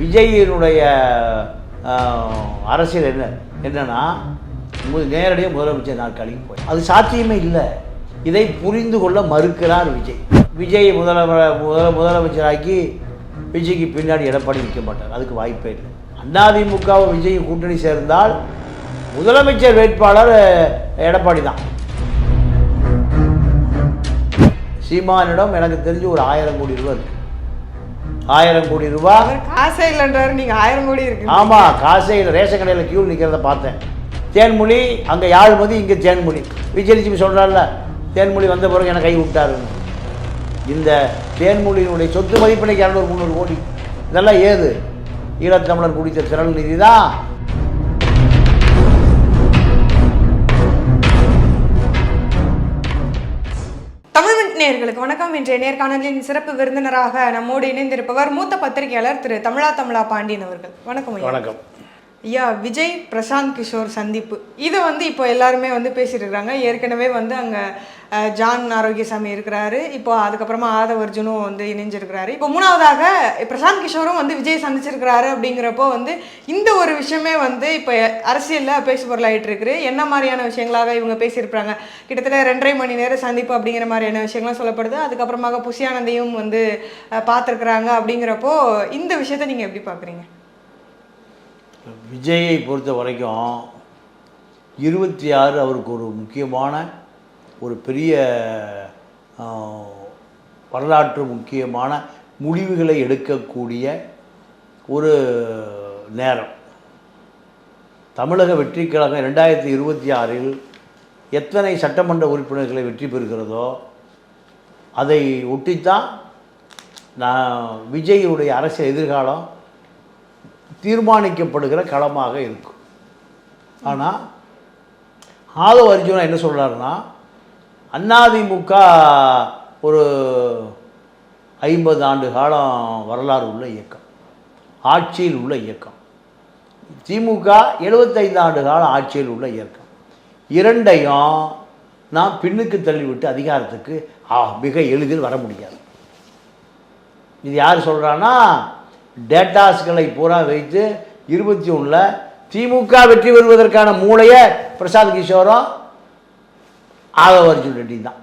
விஜயினுடைய அரசியல் என்ன? என்னன்னா நேரடியாக முதலமைச்சர் நாற்காலிக்கு போய். அது சாத்தியமே இல்லை. இதை புரிந்து கொள்ள மறுக்கிறார் விஜய். விஜய் முதல முதல முதலமைச்சராக்கி விஜய்க்கு பின்னாடி எடப்பாடி நிற்க மாட்டார். அதுக்கு வாய்ப்பே இல்லை. அதிமுகவும் விஜய் கூட்டணி சேர்ந்தால் முதலமைச்சர் வேட்பாளர் எடப்பாடி தான். சீமானிடம் எனக்கு தெரிஞ்சு ஒரு ஆயிரம் கோடி ரூபா இருக்கு. ஆயிரம் கோடி ரூபா காசே இல்லைன்றாரு நீங்க ஆயிரம் கோடி இருக்கு. ஆமாம் காசே இல்லை ரேஷன் கடையில் கியூ நிற்கிறத பார்த்தேன். தேன்மொழி அங்கே யாழ்மதி இங்கே தேன்மொழி விஜயலட்சுமி சொல்கிறாள்ல தேன்மொழி வந்த பிறகு எனக்கு கை விட்டாருன்னு. இந்த தேன்மொழியினுடைய சொத்து மதிப்பினைக்கு இரநூறு முந்நூறு கோடி. இதெல்லாம் ஏது? ஈழத்தமிழர் குடித்த திரள் நிதி தான் தமிழ் நேயர்களுக்கு வணக்கம். இன்றைய நேர்காணலின் சிறப்பு விருந்தினராக நம்மோடு இணைந்திருப்பவர் மூத்த பத்திரிகையாளர் திரு தமிழா தமிழா பாண்டியன் அவர்கள். வணக்கம் வணக்கம். ஐயா விஜய் பிரசாந்த் கிஷோர் சந்திப்பு. இதை வந்து இப்போ எல்லாருமே வந்து பேசிட்டு இருக்காங்க. ஏற்கனவே வந்து அங்கே ஜான் ஆரோக்கியசாமி இருக்கிறாரு. இப்போ அதுக்கப்புறமா ஆதவ அர்ஜுனும் வந்து இணைஞ்சிருக்கிறாரு. இப்போ மூணாவதாக பிரசாந்த் கிஷோரும் வந்து விஜய் சந்திச்சிருக்கிறாரு அப்படிங்கிறப்போ வந்து இந்த ஒரு விஷயமே வந்து இப்போ அரசியலில் பேசு பொருளாயிட்டு இருக்குது என்ன மாதிரியான விஷயங்களாக இவங்க பேசியிருப்பாங்க? கிட்டத்தட்ட ரெண்டரை மணி நேரம் சந்திப்பு அப்படிங்கிற மாதிரியான விஷயங்கள்லாம் சொல்லப்படுது. அதுக்கப்புறமாக புசியானந்தையும் வந்து பார்த்துருக்குறாங்க அப்படிங்கிறப்போ இந்த விஷயத்தை நீங்கள் எப்படி பார்க்குறீங்க? விஜயை பொறுத்த வரைக்கும் இருபத்தி ஆறு அவருக்கு ஒரு முக்கியமான ஒரு பெரிய வரலாற்று முக்கியமான முடிவுகளை எடுக்கக்கூடிய ஒரு நேரம். தமிழக வெற்றி கழகம் ரெண்டாயிரத்தி இருபத்தி ஆறில் எத்தனை சட்டமன்ற உறுப்பினர்களை வெற்றி பெறுகிறதோ அதை ஒட்டித்தான் நான் விஜயுடைய அரசியல் எதிர்காலம் தீர்மானிக்கப்படுகிற களமாக இருக்கும். ஆனால் ஆதவ அர்ஜுனா என்ன சொல்கிறாருன்னா அதிமுக ஒரு ஐம்பது ஆண்டு காலம் வரலாறு உள்ள இயக்கம் ஆட்சியில் உள்ள இயக்கம். திமுக 75 ஆண்டு காலம் ஆட்சியில் உள்ள இயக்கம். இரண்டையும் நாம் பின்னுக்கு தள்ளிவிட்டு அதிகாரத்துக்கு ஆ, மிக எளிதில் வர முடியாது. இது யார் சொல்கிறான்னா டேட்டாஸ்களை பூரா வைத்து இருபத்தி ஒன்றில் திமுக வெற்றி பெறுவதற்கான மூளையை பிரசாத் கிஷோரும் ஆதவ அர்ஜுன் ரெட்டி தான்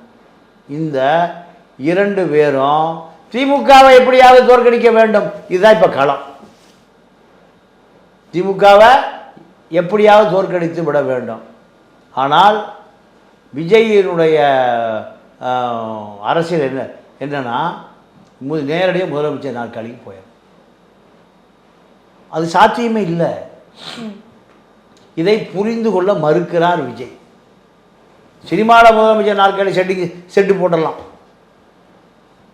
இந்த இரண்டு பேரும் திமுகவை எப்படியாவது தோற்கடிக்க வேண்டும். இதுதான் இப்போ களம். திமுகவை எப்படியாவது தோற்கடித்து விட வேண்டும். ஆனால் விஜயினுடைய அரசியல் என்ன என்னன்னா மு நேரடியாக முதலமைச்சர் நாற்காலிக்கு போயிடும் அது சாத்தியமே இல்லை. இதை புரிந்து கொள்ள மறுக்கிறார் விஜய். சினிமாவில் முதலமைச்சர் நாற்காலி செட்டுக்கு செட்டு போட்டுடலாம்.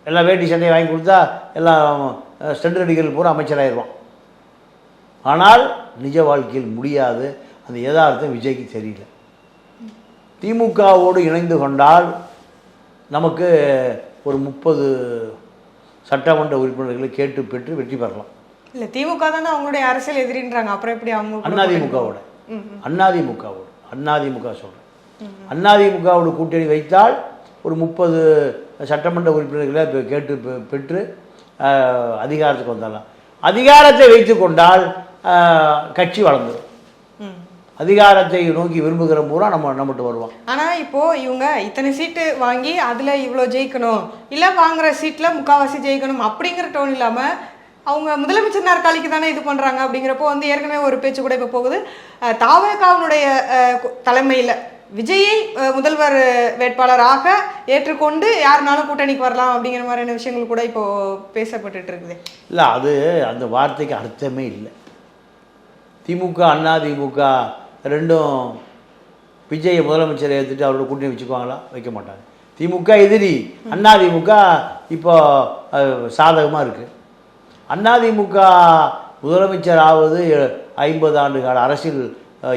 எல்லாம் வேட்டி சட்டையை வாங்கி கொடுத்தா எல்லாம் ஸ்டெண்ட் நடிகர்கள் பூரா அமைச்சராயிருவான். ஆனால் நிஜ வாழ்க்கையில் முடியாது. அந்த யதார்த்தம் விஜய்க்கு தெரியல. திமுகவோடு இணைந்து கொண்டால் நமக்கு ஒரு முப்பது சட்டமன்ற உறுப்பினர்களை கேட்டு பெற்று வெற்றி பெறலாம். இல்ல திமுக தானே அவங்களுடைய அரசியல் எதிரின்றாங்க. அப்புறம் எப்படி அவங்க அதிமுகவோட அதிமுகவோடு அதிமுக சொல்கிறேன் அதிமுகவோடு கூட்டணி வைத்தால் ஒரு முப்பது சட்டமன்ற உறுப்பினர்களை கேட்டு பெற்று அதிகாரத்துக்கு வந்துடலாம் அதிகாரத்தை வைத்து கொண்டால் கட்சி வளர்ந்துடும். அதிகாரத்தை நோக்கி விரும்புகிற பூரா நம்ம நம்மகிட்ட வருவான். ஆனா இப்போ இவங்க இத்தனை சீட்டு வாங்கி அதுல இவ்வளோ ஜெயிக்கணும். இல்ல வாங்குற சீட்ல முக்காவாசி ஜெயிக்கணும் அப்படிங்கிற டோன் இல்லாம அவங்க முதலமைச்சர் நாற்காலிக்கு தானே இது பண்றாங்க அப்படிங்கிறப்போ வந்து ஏற்கனவே ஒரு பேச்சு கூட இப்போ போகுது. தாவேகாவினுடைய தலைமையில விஜயை முதல்வர் வேட்பாளராக ஏற்றுக்கொண்டு யாருனாலும் கூட்டணிக்கு வரலாம் அப்படிங்கிற மாதிரியான விஷயங்கள் கூட இப்போ பேசப்பட்டுட்டு இருக்குது இல்லை அது அந்த வார்த்தைக்கு அர்த்தமே இல்லை. திமுக அண்ணா திமுக ரெண்டும் விஜயை முதலமைச்சர் ஏற்றுட்டு அவரோட கூட்டணி வச்சுக்குவாங்களா? வைக்க மாட்டாங்க. திமுக எதிரி அண்ணா திமுக இப்போ சாதகமாக இருக்குது அண்ணா திமுக முதலமைச்சர் ஆவது ஐம்பது ஆண்டு கால அரசியல்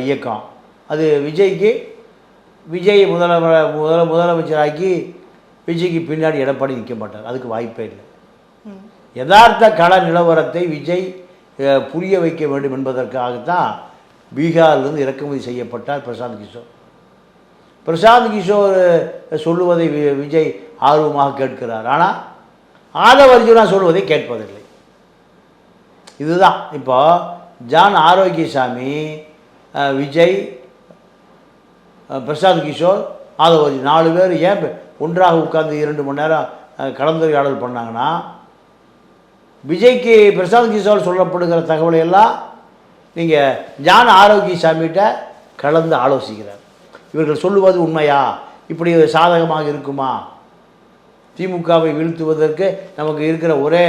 இயக்கம். அது விஜய்க்கு விஜய் முதலம முதல முதலமைச்சராக்கி விஜய்க்கு பின்னாடி எடப்பாடி நிற்க மாட்டார். அதுக்கு வாய்ப்பே இல்லை. யதார்த்த கள நிலவரத்தை விஜய் புரிய வைக்க வேண்டும் என்பதற்காகத்தான் பீகாரிலிருந்து இறக்குமதி செய்யப்பட்டார் பிரசாந்த் கிஷோர். பிரசாந்த் கிஷோர் சொல்லுவதை வி- விஜய் ஆர்வமாக கேட்கிறார். ஆனால் ஆதவ அர்ஜுனா சொல்வதை கேட்பதில்லை. இதுதான். இப்போ ஜான் ஆரோக்கியசாமி விஜய் பிரசாத் பிரசாந்த் கிஷோர் ஆதவதி நாலு பேர் ஏன் ஒன்றாக உட்கார்ந்து இரண்டு மணி நேரம் கலந்துரையாடல் பண்ணாங்கன்னா விஜய்க்கு பிரசாந்த் கிஷோர் சொல்லப்படுகிற தகவலை எல்லாம் நீங்கள் ஜான் ஆரோக்கியசாமிகிட்ட கலந்து ஆலோசிக்கிறார். இவர்கள் சொல்லுவது உண்மையா? இப்படி சாதகமாக இருக்குமா? திமுகவை வீழ்த்துவதற்கு நமக்கு இருக்கிற ஒரே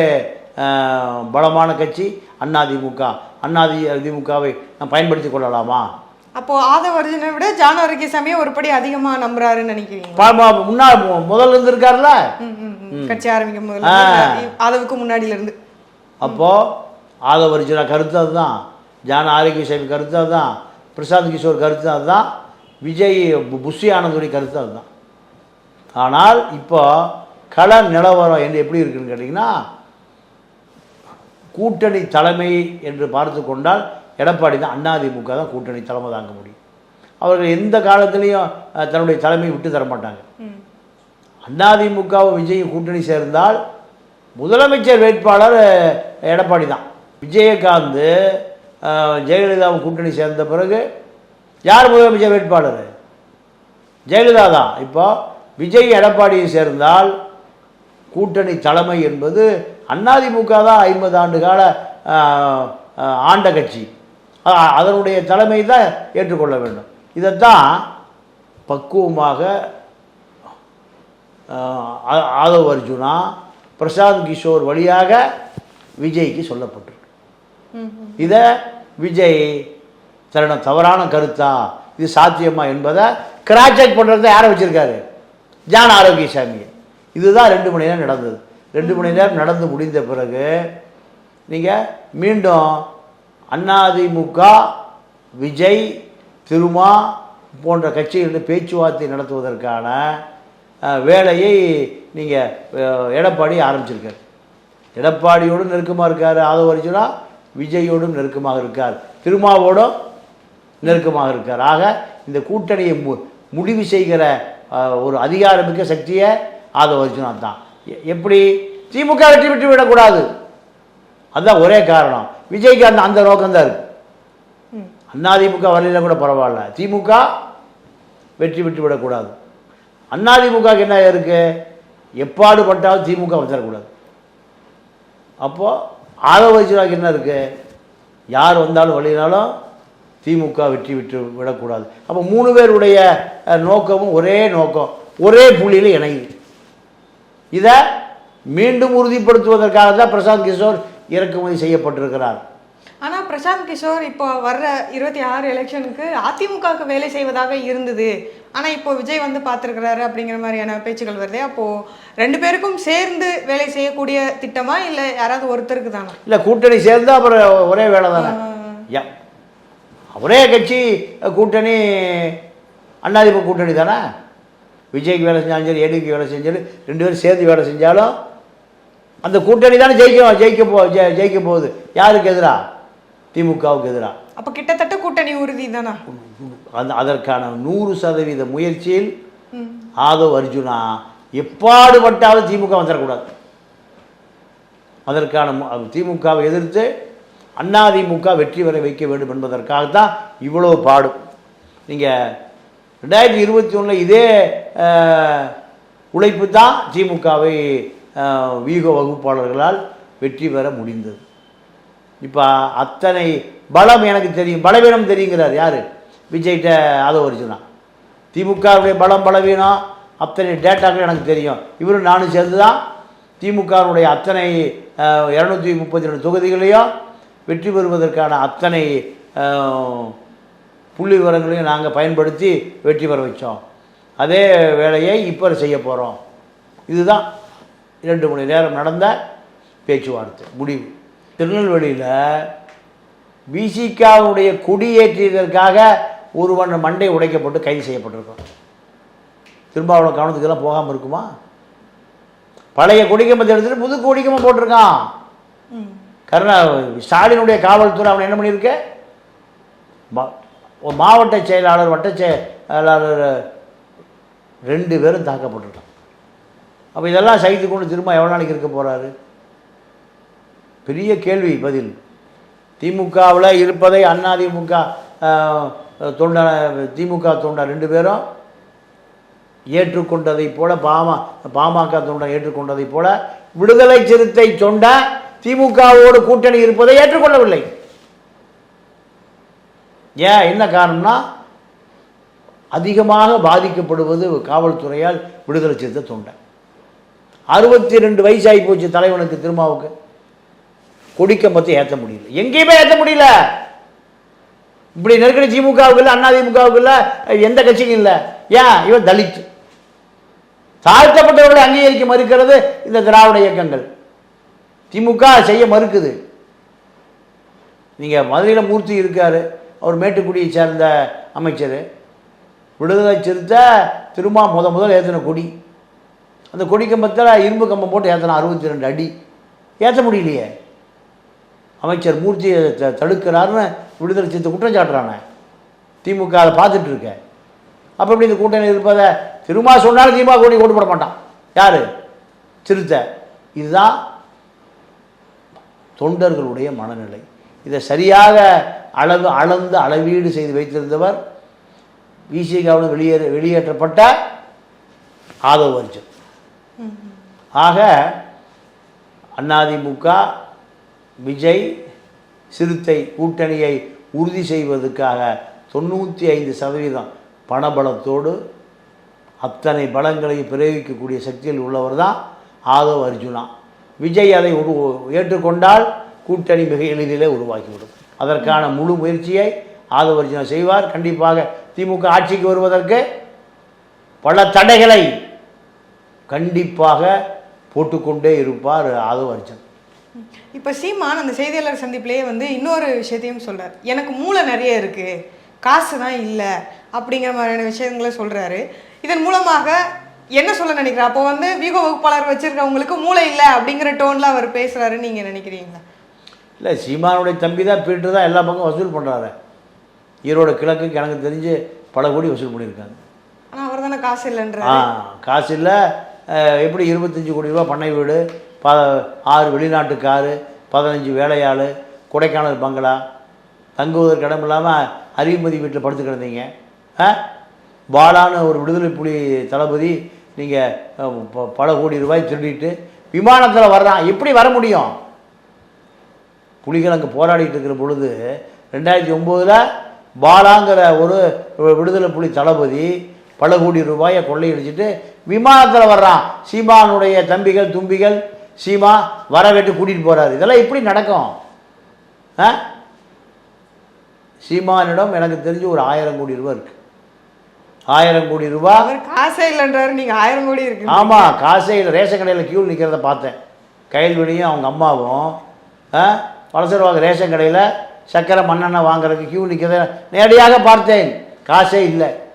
பலமான கட்சி அண்ணா திமுக. அண்ணாதி திமுகவை நாம் பயன்படுத்தி கொள்ளலாமா? அப்போ ஆதவர்ஜனை விட ஜான் ஆரோக்கியசாமியை ஒரு படி அதிகமா நம்புறாருன்னு நினைக்கிறீங்க முன்னாள் முதல்ல ம், ம். கட்சி ஆரம்பிக்கும் இருந்து, ஆதவுக்கு முன்னாடியில இருந்து அப்போது ஆதவரிஜனா கருத்து அதுதான் ஜான ஆரோக்கியசாமி கருத்து அதுதான் பிரசாந்த் கிஷோர் கருத்து அதுதான் விஜய் புஷி ஆனந்துடைய கருத்து அதுதான் ஆனால் இப்போ கள நிலவரம் என்று எப்படி இருக்குன்னு கேட்டிங்கன்னா கூட்டணி தலைமை என்று பார்த்து கொண்டால் எடப்பாடி தான் அதிமுக தான் கூட்டணி தலைமை தாங்க முடியும். அவர்கள் எந்த காலத்திலையும் தன்னுடைய தலைமையை விட்டு தர மாட்டாங்க. அதிமுகவும் விஜயும் கூட்டணி சேர்ந்தால் முதலமைச்சர் வேட்பாளர் எடப்பாடி தான். விஜயகாந்த் ஜெயலலிதாவும் கூட்டணி சேர்ந்த பிறகு யார் முதலமைச்சர் வேட்பாளர்? ஜெயலலிதா தான். இப்போ விஜய் எடப்பாடியை சேர்ந்தால் கூட்டணி தலைமை என்பது அதிமுக தான் ஐம்பது ஆண்டு கால ஆண்ட கட்சி. அதனுடைய தலைமை தான் ஏற்றுக்கொள்ள வேண்டும். இதைத்தான் பக்குவமாக ஆதவ் அர்ஜுனா பிரசாந்த் கிஷோர் வழியாக விஜய்க்கு சொல்லப்பட்டிருக்கு. இதை விஜய் தன்ன தவறான கருத்தா இது சாத்தியமா என்பதை கிராச் செக் பண்ணுறத யாரை வச்சுருக்காரு? ஜான் ஆரோக்கியசாமியை. இதுதான் ரெண்டு மணி நேரம் நடந்தது. ரெண்டு மணி நேரம் நடந்து முடிந்த பிறகு நீங்கள் மீண்டும் அதிமுக விஜய் திருமா போன்ற கட்சிகளின் பேச்சுவார்த்தை நடத்துவதற்கான வேலையை நீங்கள் எடப்பாடி ஆரம்பிச்சிருக்கார். எடப்பாடியோடும் நெருக்கமாக இருக்கார். ஆதவ அர்ஜுனா விஜயோடும் நெருக்கமாக இருக்கார். திருமாவோடும் நெருக்கமாக இருக்கார். ஆக இந்த கூட்டணியை மு முடிவு செய்கிற ஒரு அதிகாரமிக்க சக்தியை ஆதவ அர்ஜுனா தான். எ- எப்படி? திமுக வெற்றி பெற்று விடக்கூடாது. அதுதான் ஒரே காரணம். விஜய்க்கு அந்த அந்த நோக்கம்தான் இருக்கு ம். அதிமுக வரலையில கூட பரவாயில்ல. திமுக வெற்றி பெற்று விடக்கூடாது. அதிமுகவுக்கு என்ன இருக்கு? எப்பாடு பட்டாலும் திமுக வந்துடக்கூடாது. அப்போது ஆதவஜிராக்கு என்ன இருக்கு? யார் வந்தாலும் வழினாலும் திமுக வெற்றி விட்டு விடக்கூடாது. அப்போ மூணு பேருடைய நோக்கமும் ஒரே நோக்கம். ஒரே புள்ளியில் இணையுது. இதை மீண்டும் உறுதிப்படுத்துவதற்காக தான் பிரசாந்த் கிஷோர் இறக்குமதி செய்யப்பட்டிருக்கிறார். ஆனா பிரசாந்த் கிஷோர் இப்போ வர்ற இருபத்தி ஆறு எலெக்ஷனுக்கு அதிமுகவுக்கு வேலை செய்வதாக இருந்தது. ஆனா இப்போ விஜய் வந்து பார்த்துருக்கிறாரு அப்படிங்கிற மாதிரியான பேச்சுகள் வருதே. அப்போ ரெண்டு பேருக்கும் சேர்ந்து வேலை செய்யக்கூடிய திட்டமா இல்ல யாராவது ஒருத்தருக்கு தானா? இல்லை கூட்டணி சேர்ந்தா அப்புறம் ஒரே வேலை தானே? ஒரே கட்சி கூட்டணி அதிமுக கூட்டணி தானே? விஜய்க்கு வேலை செஞ்சாலும் சரி ஏடிக்கு வேலை செஞ்சாலும் ரெண்டு பேரும் சேர்ந்து வேலை செஞ்சாலும் அந்த கூட்டணி தானே ஜெயிக்கும் ஜெயிக்க போ ஜெயிக்க போகுது. யாருக்கு எதிரா? திமுகவுக்கு எதிரா? அப்ப கிட்டத்தட்ட கூட்டணி உறுதி தானா? அந்த அதற்கான நூறு சதவீத முயற்சியில். ஆதவ் அர்ஜுனா எப்பாடுபட்டாலும் திமுக வந்துடக்கூடாது. அதற்கான திமுகவை எதிர்த்து அதிமுக வெற்றி பெற வைக்க வேண்டும் என்பதற்காகத்தான் இவ்வளோ பாடும். நீங்கள் ரெண்டாயிரத்தி இருபத்தி ஒன்றில் இதே உழைப்பு தான் திமுகவை வியூக வகுப்பாளர்களால் வெற்றி பெற முடிந்தது. இப்போ அத்தனை பலம் எனக்கு தெரியும். பலவீனம் தெரியுங்கிறார் யார்? விஜய்கிட்ட ஆதவ அர்ஜுனா. திமுகவுடைய பலம் பலவீனம் அத்தனை டேட்டாக்கள் எனக்கு தெரியும். இவரும் நானும் சேர்ந்து தான் திமுகவுடைய அத்தனை இரநூத்தி முப்பத்தி ரெண்டு தொகுதிகளையும் வெற்றி பெறுவதற்கான அத்தனை புள்ளி விவரங்களையும் நாங்கள் பயன்படுத்தி வெற்றி பெற வச்சோம். அதே வேலையை இப்போ செய்ய போகிறோம் இதுதான் இரண்டு மணி நேரம் நடந்த பேச்சுவார்த்தை முடிவு. திருநெல்வேலியில் பிசிகாவுடைய கொடியேற்றியதற்காக ஒருவன் மண்டை உடைக்கப்பட்டு கைது செய்யப்பட்டிருக்கான். திரும்ப அவ்வளோ கவனத்துக்கெல்லாம் போகாமல் இருக்குமா? பழைய கொடிக்கம்பத்தை எடுத்துட்டு புது கொடிக்கம்பம் போட்டிருக்கான். கருணா ஸ்டாலினுடைய காவல்துறை அவன் என்ன பண்ணியிருக்க? மாவட்ட செயலாளர் வட்ட செயலாளர் ரெண்டு பேரும் தாக்கப்பட்டிருக்கான். அப்போ இதெல்லாம் சகித்து கொண்டு திரும்ப எவ்வளோ நாளைக்கு இருக்க போகிறாரு பெரிய கேள்வி பதில். திமுகவில் இருப்பதை அதிமுக தொண்ட திமுக தொண்டர் ரெண்டு பேரும் ஏற்றுக்கொண்டதைப் போல பாமா பாமக தொண்டர் ஏற்றுக்கொண்டதைப் போல விடுதலை சிறுத்தை தொண்ட திமுகவோடு கூட்டணி இருப்பதை ஏற்றுக்கொள்ளவில்லை. ஏன்? என்ன காரணம்னா அதிகமாக பாதிக்கப்படுவது காவல்துறையால் விடுதலை சிறுத்தை தொண்டை. அறுபத்தி ரெண்டு வயசாகி போச்சு தலைவனுக்கு திருமாவுக்கு. கொடிக்க பற்றி ஏற்ற முடியல. எங்கேயுமே ஏற்ற முடியல. இப்படி நெருக்கடி திமுகவுக்கு இல்லை அண்ணா இல்லை எந்த கட்சிக்கும் இல்லை. ஏன்? இவன் தலித். தாழ்த்தப்பட்டவர்களை அங்கீகரிக்க மறுக்கிறது இந்த திராவிட இயக்கங்கள். திமுக செய்ய மறுக்குது. நீங்கள் மதுரையில் மூர்த்தி இருக்கார். அவர் மேட்டுக்குடியை சேர்ந்த அமைச்சர். விடுதலை சிறுத்தை திருமா முத முதல் ஏற்றின கொடி. அந்த கொடி கம்பத்தில் இரும்பு கம்பம் போட்டு ஏற்றின அறுபத்தி ரெண்டு அடி. ஏற்ற முடியலையே. அமைச்சர் மூர்த்தியை த- தடுக்கிறாருன்னு விடுதலை சிறுத்தை குற்றம் சாட்டுறானே. திமுக அதை பார்த்துட்டு இருக்க. அப்போ எப்படி இந்த கூட்டணி இருப்பதை? திருமா சொன்னாலும் திமுக கூட்டணி ஓட்டு போட மாட்டான். யார்? திருத்த இதுதான் தொண்டர்களுடைய மனநிலை. இதை சரியாக அளவு அளந்து அளவீடு செய்து வைத்திருந்தவர் விசிகாவில் வெளியேற வெளியேற்றப்பட்ட ஆதவ அர்ஜுன் ஆக அதிமுக விஜய் சிறுத்தை கூட்டணியை உறுதி செய்வதற்காக தொண்ணூற்றி ஐந்து சதவீதம் பணபலத்தோடு அத்தனை பலங்களையும் பிரயோகிக்கக்கூடிய சக்தியில் உள்ளவர் தான் ஆதவ் அர்ஜுனா. விஜய் அதை உரு ஏற்றுக்கொண்டால் கூட்டணி மிக எளிதிலே உருவாகிவிடும். அதற்கான முழு முயற்சியை ஆதவ் அர்ஜுனா செய்வார். கண்டிப்பாக திமுக ஆட்சிக்கு வருவதற்கு பல தடைகளை கண்டிப்பாக போட்டுக்கொண்டே இருப்பார் ஆதவ் அர்ஜுன் இப்போ சீமான் அந்த செய்தியாளர் சந்திப்பிலேயே வந்து இன்னொரு விஷயத்தையும் சொல்றார். எனக்கு மூளை நிறைய இருக்கு காசு தான் இல்லை அப்படிங்கிற மாதிரியான விஷயங்களை சொல்றாரு. இதன் மூலமாக என்ன சொல்ல நினைக்கிறார் அப்போ வந்து விகோ வகுப்பாளர் வச்சிருக்கவங்களுக்கு மூளை இல்லை அப்படிங்கிற டோன்ல அவர் பேசுறாருன்னு நீங்க நினைக்கிறீங்களா? இல்லை சீமானுடைய தம்பி தான் பீட்டு தான் எல்லா பக்கம் வசூல் பண்ணுறாரு ஈரோடு கிழக்குக்கு எனக்கு தெரிஞ்சு பல கோடி வசூல் பண்ணியிருக்காங்க. ஆனா அவர் தானே காசு ஆ இல்லைன்றாரு காசு இல்லை எப்படி இருபத்தஞ்சி கோடி ரூபா பண்ணை வீடு ப ஆறு வெளிநாட்டு காரு பதினஞ்சு வேலையாள் கொடைக்கானல் பங்களா தங்குவதற்கு இடம் இல்லாமல் அறிவுமதி வீட்டில் படுத்து கிடந்தீங்க ஆ? பாலான ஒரு விடுதலை புலி தளபதி நீங்கள் பல கோடி ரூபாய் திருடிட்டு விமானத்தில் வர்றான். எப்படி வர முடியும்? புலிகள் அங்கே போராடிட்டு இருக்கிற பொழுது ரெண்டாயிரத்தி ஒம்போதில் பாலாங்கிற ஒரு விடுதலை புலி தளபதி பல கோடி ரூபாயை கொள்ளையடிச்சிட்டு விமானத்தில் வர்றான். சீமானுடைய தம்பிகள் தும்பிகள் சீமா வரவேற்று கூட்டிகிட்டு போகிறாரு இதெல்லாம் எப்படி நடக்கும்? ஆ? சீமானிடம் எனக்கு தெரிஞ்சு ஒரு ஆயிரம் கோடி ரூபா இருக்கு. ஆயிரம் கோடி ரூபா காசே இல்லைன்றாரு. நீங்க ஆயிரம் கோடி இருக்கு. ஆமாம் காசே இல்லை. ரேஷன் கடையில் கியூ நிற்கிறத பார்த்தேன். கைல்வெளியும் அவங்க அம்மாவும். ஆ? வளசருவாங்க ரேஷன் கடையில் சக்கரை மண்ணெண்ணெய் வாங்குறதுக்கு கியூ நிற்கிறத நேரடியாக பார்த்தேன். காசே இல்லை.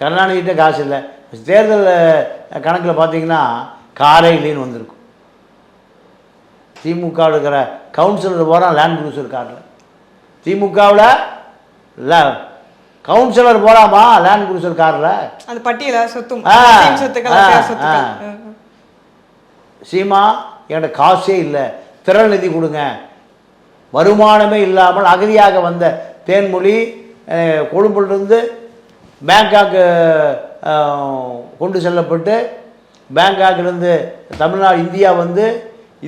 கருணாநிதிட்ட காசு இல்லை. தேர்தல் கணக்கில் பார்த்தீங்கன்னா காரே இல்லைன்னு வந்திருக்கும். திமுக இருக்கிற கவுன்சிலர் போகிறான் லேண்ட் க்ரூசர் காரில். திமுகவில் ல கவுன்சிலர் போகிறாமா லேண்ட் க்ரூசர் காரில்? அந்த பட்டியல. ம். சீமா என்கிட்ட காசே இல்லை. திரள் நிதி கொடுங்க. வருமானமே இல்லாமல் அகதியாக வந்த தேன்மொழி கொழும்பிலிருந்து பேங்காக்கு கொண்டு செல்லப்பட்டு பேங்காக்கிலிருந்து தமிழ்நாடு இந்தியா வந்து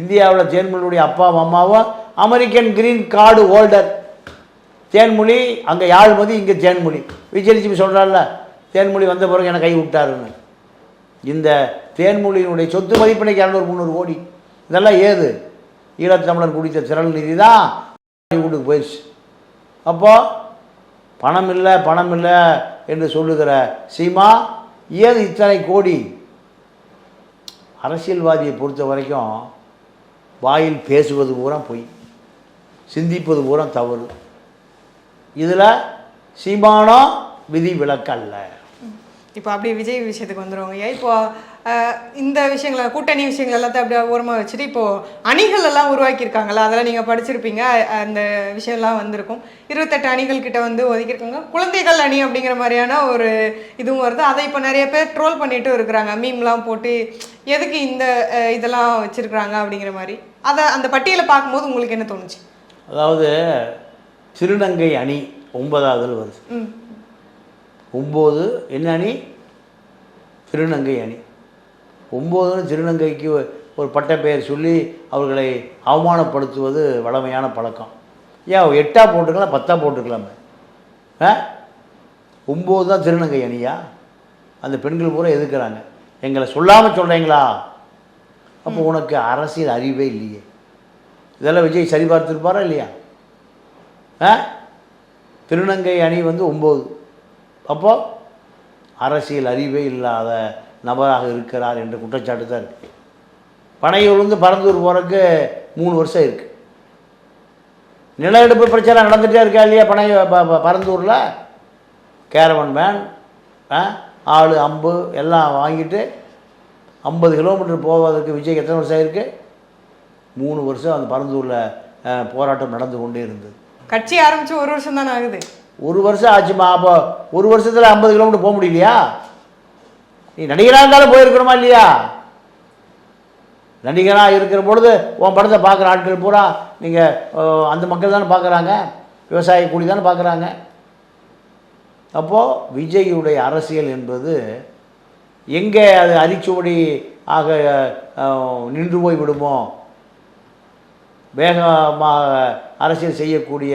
இந்தியாவில் தேன்மொழியுடைய அப்பாவும் அம்மாவும் American green card holder. Thenmozhi அங்கே யாழ்மதி இங்கே தேன்மொழி விஜயலட்சுமி சொல்கிறாள்ல தேன்மொழி வந்த பிறகு என்னை கை விட்டாருன்னு. இந்த தேன்மொழியினுடைய சொத்து மதிப்பினைக்கு இரநூறு முந்நூறு கோடி. இதெல்லாம் ஏது? ஈழத்தமிழர் குடித்த திரள் நிதி தான். வீட்டுக்கு போயிடுச்சு. அப்போது பணம் இல்லை பணம் இல்லை. என்று சொல்லுகிற சீமா ஏது இத்தனை கோடி அரசியல்வாதியை பொறுத்த வரைக்கும் வாயில் பேசுவது பூரா பொய் சிந்திப்பது பூரா தவறு. இதில் சீமானம் விதி விலக்கல்ல இப்போ அப்படியே விஜய் விஷயத்துக்கு வந்துடுவாங்க ஏன் இப்போ இந்த விஷயங்களை கூட்டணி விஷயங்கள் எல்லாத்தையும் அப்படியே ஓரமாக வச்சுட்டு இப்போ அணிகள் எல்லாம் உருவாக்கியிருக்காங்கல்ல அதெல்லாம் நீங்கள் படிச்சிருப்பீங்க. அந்த விஷயம்லாம் வந்திருக்கும். இருபத்தெட்டு அணிகள் கிட்ட வந்து ஒதுக்கியிருக்காங்க. குழந்தைகள் அணி அப்படிங்கிற மாதிரியான ஒரு இதுவும் வருது. அதை இப்போ நிறைய பேர் ட்ரோல் பண்ணிட்டு இருக்கிறாங்க. மீம்லாம் போட்டு எதுக்கு இந்த இதெல்லாம் வச்சிருக்கிறாங்க அப்படிங்கிற மாதிரி. அதை அந்த பட்டியலை பார்க்கும்போது உங்களுக்கு என்ன தோணுச்சு? அதாவது திருநங்கை அணி ஒன்பதாவதுல வருது. ம். ஒம்பது என்ன அணி? திருநங்கை அணி. ஒம்போதுன்னு திருநங்கைக்கு ஒரு பட்ட பெயர் சொல்லி அவர்களை அவமானப்படுத்துவது வழமையான பழக்கம். ஏன் எட்டா போட்டுக்கலாம் பத்தா போட்டுக்கலாமே ஆ? ஒம்பது தான் திருநங்கை அணியா? அந்த பெண்கள் பூரா எதுக்குறாங்க? எங்களை சொல்லாமல் சொல்கிறீங்களா அப்போ உனக்கு அரசியல் அறிவே இல்லையே. இதெல்லாம் விஜய் சரி பார்த்துருப்பாரா இல்லையா? ஆ? திருநங்கை அணி வந்து ஒம்பது. அப்போது அரசியல் அறிவே இல்லாத நபராக இருக்கிறார் என்ற குற்றச்சாட்டு தான் இருக்குது பனையூர்லேருந்து பரந்தூர் போகிறதுக்கு மூணு வருஷம் இருக்குது நில எடுப்பு பிரச்சனை நடந்துகிட்டே இருக்கா இல்லையா பனை பரந்தூரில்? கேரவன் வேன் ஆள் அம்பு எல்லாம் வாங்கிட்டு ஐம்பது கிலோமீட்டர் போவதற்கு விஜய் எத்தனை வருஷம் ஆயிருக்கு? மூணு வருஷம் அந்த பரந்தூரில் போராட்டம் நடந்து கொண்டே இருந்தது. கட்சி ஆரம்பிச்சு ஒரு வருஷம் தானே ஆகுது? ஒரு வருஷம் ஆச்சுமா? அப்போ ஒரு வருஷத்தில் ஐம்பது கிலோமீட்டர் போக முடியலையா? நீ நடிகராக இருந்தாலும் போயிருக்கணுமா இல்லையா? நடிகராக இருக்கிற பொழுது உன் படத்தை பார்க்குற ஆட்கள் பூரா நீங்கள் அந்த மக்கள் தானே பார்க்குறாங்க விவசாய கூலி தானே பார்க்குறாங்க. அப்போது விஜயுடைய அரசியல் என்பது எங்கே அது அரிச்சுவடி ஆக நின்று போய் விடுமோ? வேகமாக அரசியல் செய்யக்கூடிய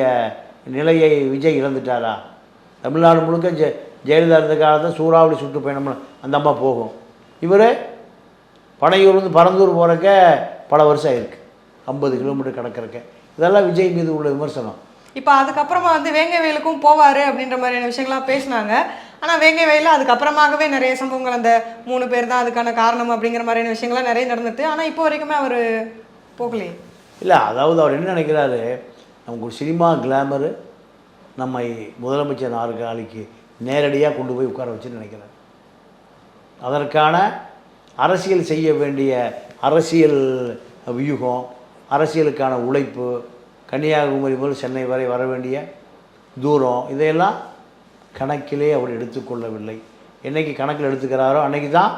நிலையை விஜய் இழந்துட்டாரா? தமிழ்நாடு முழுக்க ஜெயலலிதா இருந்த காலத்தில் சூறாவளி சுற்று பயணம் அந்த அம்மா போகும். இவர் பனையூர்லேருந்து பரந்தூர் போகிறக்க பல வருஷம் ஆயிருக்கு. ஐம்பது கிலோமீட்டர் கிடக்கிறக்க இதெல்லாம் விஜய் மீது உள்ள விமர்சனம். இப்போ அதுக்கப்புறமா வந்து வேங்கை வயலுக்கும் போவார் அப்படின்ற மாதிரியான விஷயங்கள்லாம் பேசினாங்க. ஆனால் வேங்கை வயலில் அதுக்கப்புறமாகவே நிறைய சம்பவங்கள் அந்த மூணு பேர் தான் அதுக்கான காரணம் அப்படிங்கிற மாதிரியான விஷயங்கள்லாம் நிறைய நடந்துட்டு ஆனால் இப்போ வரைக்குமே அவர் போகலையே. இல்லை அதாவது அவர் என்ன நினைக்கிறாரு? நமக்கு ஒரு சினிமா கிளாமரு நம்மை முதலமைச்சர் நாற்காலிக்கு நேரடியாக கொண்டு போய் உட்கார வச்சுன்னு நினைக்கிறார். அதற்கான அரசியல் செய்ய வேண்டிய அரசியல் வியூகம் அரசியலுக்கான உழைப்பு கன்னியாகுமரி முதல் சென்னை வரை வர வேண்டிய தூரம் இதையெல்லாம் கணக்கிலே அவர் எடுத்துக்கொள்ளவில்லை. என்றைக்கு கணக்கில் எடுத்துக்கிறாரோ அன்னைக்கு தான்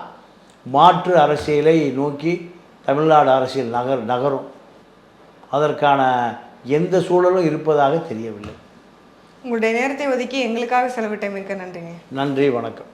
மாற்று அரசியலை நோக்கி தமிழ்நாடு அரசியல் நகர் நகரும். அதற்கான எந்த சூழலும் இருப்பதாக தெரியவில்லை. உங்களுடைய நேரத்தை ஒதுக்கி எங்களுக்காக செலவிட்ட மிக்க நன்றிங்க. நன்றி வணக்கம்.